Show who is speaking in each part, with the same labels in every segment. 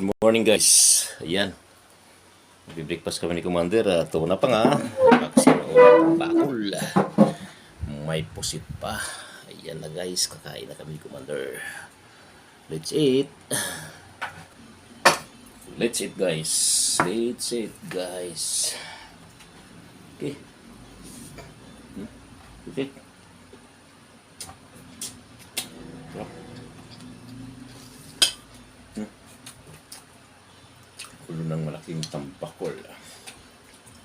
Speaker 1: Good morning guys. Ayan. Nag-breakfast kami ni Commander. Uh, ito na pa nga. Bakul. May pusit pa. Ayan na guys. Kakain na kami ni Commander. Let's eat. Let's eat guys. Let's eat guys. Okay. Hmm? Okay. Sarap. Ulo ng malaking tampakol.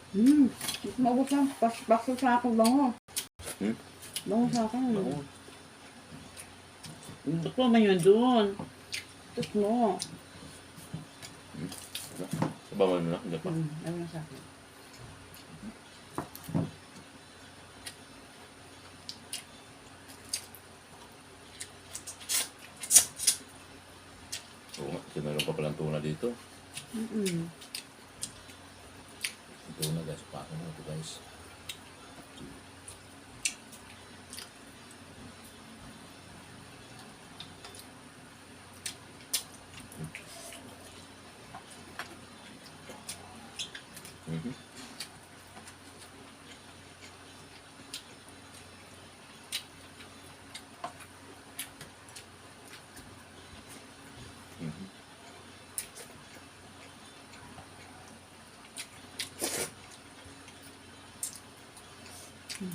Speaker 2: Hmm. Maubos lang. Pas bakso sa akin bango.
Speaker 1: Hmm?
Speaker 2: Bango sa akin.
Speaker 1: Bango.
Speaker 2: Ba't pa man yun doon? Tapos mo.
Speaker 1: Sabawan mo na. Hindi pa.
Speaker 2: Hmm. Ano na sa akin?
Speaker 1: Oo nga. Kasi meron pa palang tuna dito.
Speaker 2: Mm-mm.
Speaker 1: Tuna guys. Pako na ito guys. Mhm.
Speaker 2: Guys,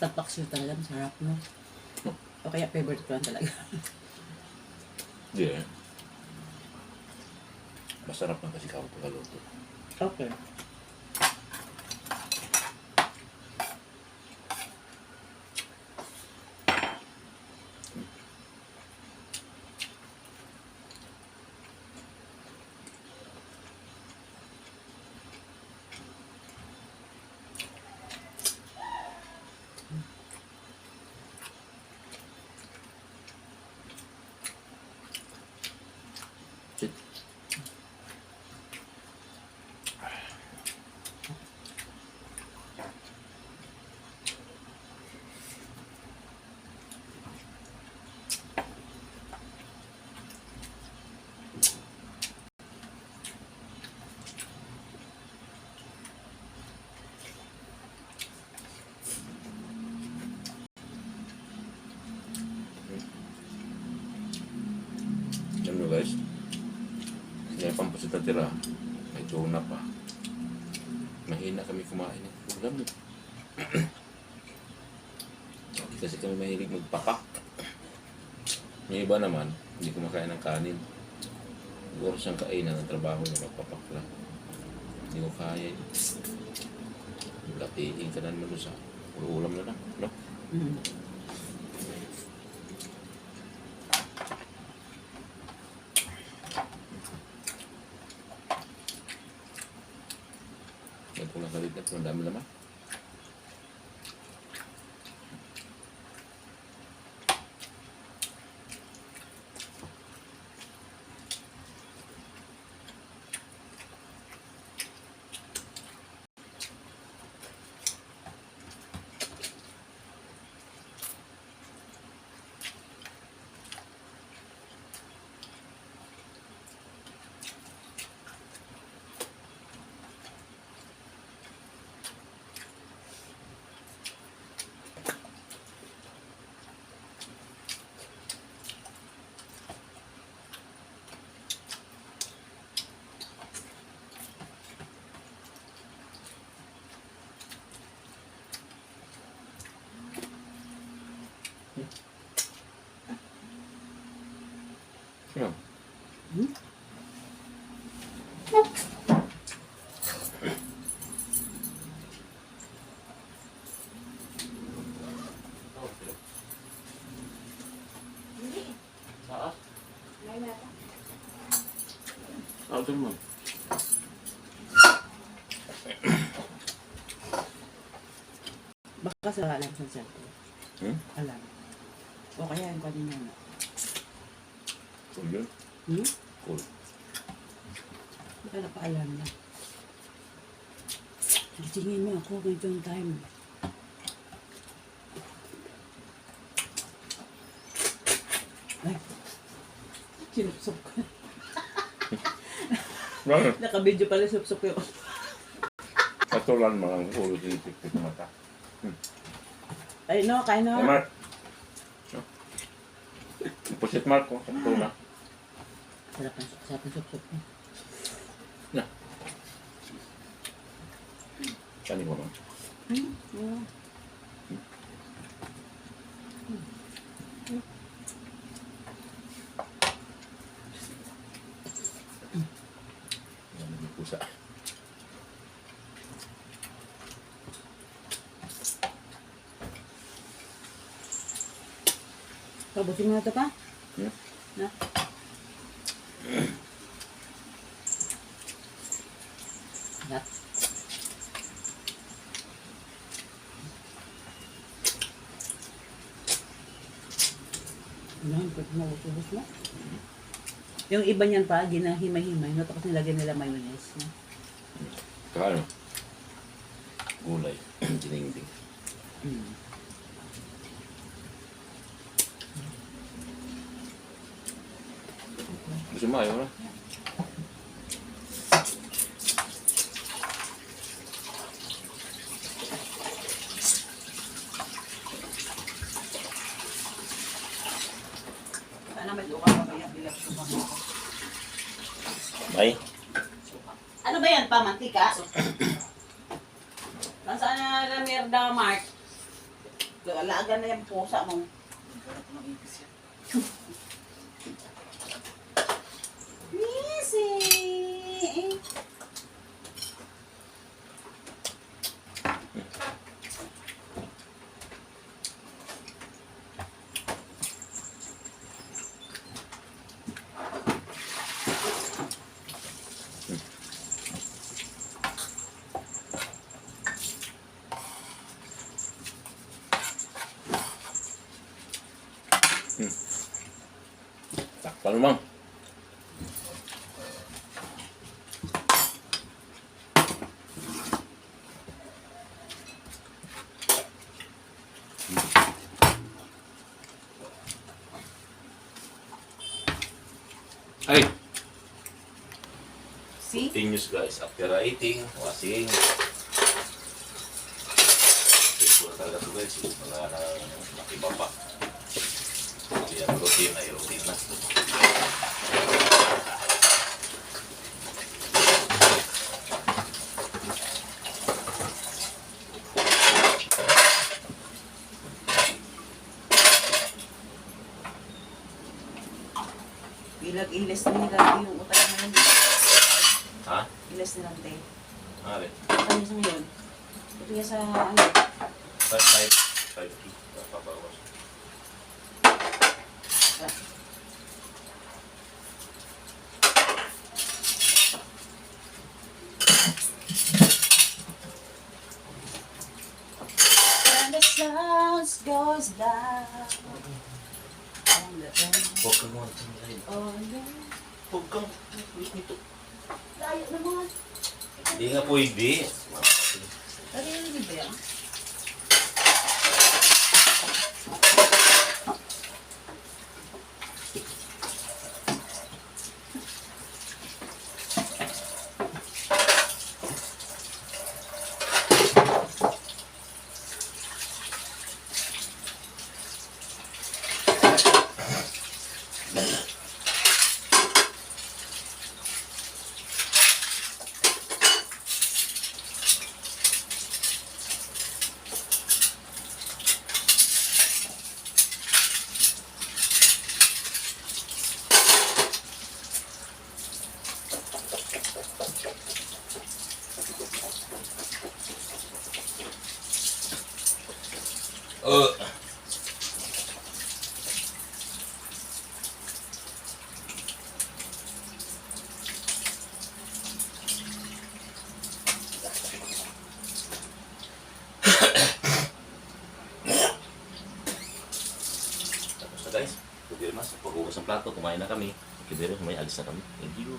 Speaker 2: tapak siya talaga. Masarap, no? O kaya favorite ko lang talaga.
Speaker 1: Hindi eh. Masarap na kasi kako pagkaluto.
Speaker 2: okay.
Speaker 1: Just may pampusit na tira. May tuna pa. Mahina kami kumain eh. Ulam. Hindi kasi kami mahilig magpapak. Yung iba naman, hindi kumakain ng kanin. Siguro siyang kainan ng trabaho niya magpapak lang. Hindi ko kaya. Lapiin ka na naman sa ulam na lang. No?
Speaker 2: Mm.
Speaker 1: May pero ang dami naman. Yan. Out mo.
Speaker 2: Baka sa alam sa cellphone.
Speaker 1: Hmm?
Speaker 2: Alam. O kaya yung kanina na.
Speaker 1: Cool yun.
Speaker 2: Hmm?
Speaker 1: Cool.
Speaker 2: Baka napaalam na. Gisingin mo ako ganitong time. Ay. Sinupsop ko.
Speaker 1: Bakit?
Speaker 2: Naka-video pala supsop ko.
Speaker 1: Katulan mo lang ulo tinitipit mata.
Speaker 2: Ay no, kaya
Speaker 1: Hey,
Speaker 2: no.
Speaker 1: Mark. Pusit Mark ko. Katulan.
Speaker 2: Sarap ang sarap ang supsop ko.
Speaker 1: Na. Kani mo man.
Speaker 2: Hmm? Oo.
Speaker 1: Yan ang pusa.
Speaker 2: Pabusin mo na ito pa?
Speaker 1: Hmm?
Speaker 2: Na? Sarap. Ano, pwede mo utubos mo? Yung iba niyan pa, ginahimay-himay, no? Tapos nilagyan nila mayonnaise, no?
Speaker 1: Kano? Gulay. Dinengding.
Speaker 2: Mm.
Speaker 1: Gusto mo ayaw na?
Speaker 2: Sana may? Ano ba yan pa, mantika? Nasaan na na merda, Mark? Lalagan na yung pusa mo. Missy!
Speaker 1: Takpan mo. Ay!
Speaker 2: See?
Speaker 1: Continuous guys. After eating, washing. Na talaga ito guys. Mga na nakiba pa. Kaya routine ay routine na.
Speaker 2: Na nila yung utay na yun.
Speaker 1: Ha?
Speaker 2: Ilis nilang te.
Speaker 1: Mare.
Speaker 2: Kanya sa ngayon. Ito sa ano.
Speaker 1: Five, five. Five key. Papabawas.
Speaker 2: When the sun goes down. On the
Speaker 1: Huwag kang tumilay.
Speaker 2: on the
Speaker 1: Huwag kang wait nito. Hindi nga pwede.
Speaker 2: Narinig ba yan?
Speaker 1: Uh. Tapos na guys. Pwede naman sa paghugas ng plato. to, kumain na kami. Much. May alis na kami. Thank you.